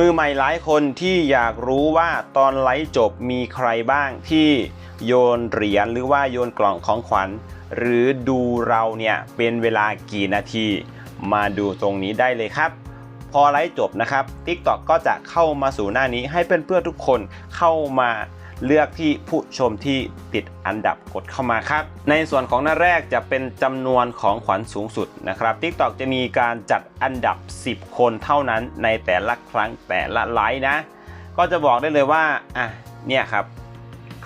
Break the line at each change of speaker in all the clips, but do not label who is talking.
มือใหม่หลายคนที่อยากรู้ว่าตอนไลฟ์จบมีใครบ้างที่โยนเหรียญหรือว่าโยนกล่องของขวัญ หรือดูเราเนี่ยเป็นเวลากี่นาที มาดูตรงนี้ได้เลยครับ พอไลฟ์จบนะครับ TikTok ก็จะเข้ามาสู่หน้านี้ให้เพื่อนเพื่อทุกคนเข้ามา เลือกที่ผู้ชมที่ติดอันดับกดเข้ามาครับ ในส่วนของหน้าแรกจะเป็นจำนวนของขวัญสูงสุดนะครับ TikTok จะมีการจัดอันดับ 10 คนเท่านั้นในแต่ละครั้งแต่ละไลฟ์นะ ก็จะบอกได้เลยว่าอะเนี่ยครับ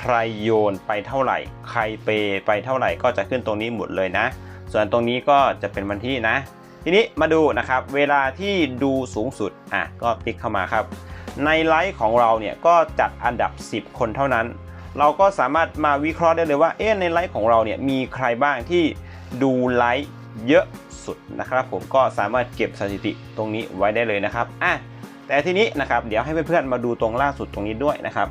ใครโยนไปเท่าไหร่ ใครเปไปเท่าไหร่ก็จะขึ้นตรงนี้หมดเลยนะ ส่วนตรงนี้ก็จะเป็นวันที่นะ ทีนี้มาดูนะครับ เวลาที่ดูสูงสุดอะก็ติ๊กเข้ามาครับ ในไลฟ์ของเราเนี่ยก็จัดอันดับ 10 คนเท่านั้น เราก็สามารถมาวิเคราะห์ได้เลยว่าเอ๊ะในไลฟ์ของเราเนี่ยมีใครบ้างที่ดูไลฟ์เยอะสุดนะครับ ผมก็สามารถเก็บสถิติตรงนี้ไว้ได้เลยนะครับอะแต่ทีนี้นะครับเดี๋ยวให้เพื่อนๆมาดูตรงล่าสุดตรงนี้ด้วยนะครับ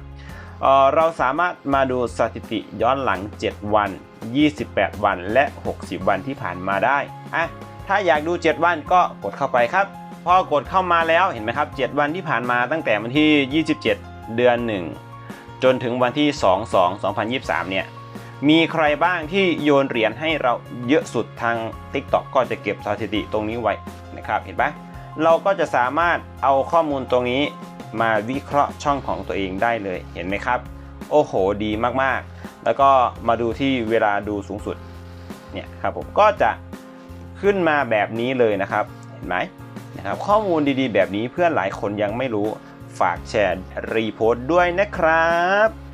เออเราสามารถมาดูสถิติย้อนหลัง 7 วัน 28 วันและ 60 วันที่ผ่านมาได้อะถ้าอยากดู 7 วันก็กดเข้าไปครับ พอกดเข้ามาแล้วเห็นไหมครับ 7 วันที่ผ่านมาตั้งแต่วันที่ 27 เดือน 1 จนถึงวันที่ 2 2 2023 เนี่ยมีใครบ้างที่โยนเหรียญให้เราเยอะสุดทาง TikTok ก็จะเก็บสถิติตรงนี้ไว้นะครับเห็นปะเราก็จะสามารถเอาข้อมูลตรงนี้มาวิเคราะห์ช่องของตัวเองได้เลยเห็นไหมครับ โอ้โหดีมากๆ แล้วก็มาดูที่เวลาดูสูงสุดเนี่ยครับผมก็จะขึ้นมาแบบนี้เลยนะครับ เห็นไหม นะครับข้อมูลดีๆ แบบนี้เพื่อนหลายคนยังไม่รู้ฝากแชร์รีโพสต์ด้วยนะครับ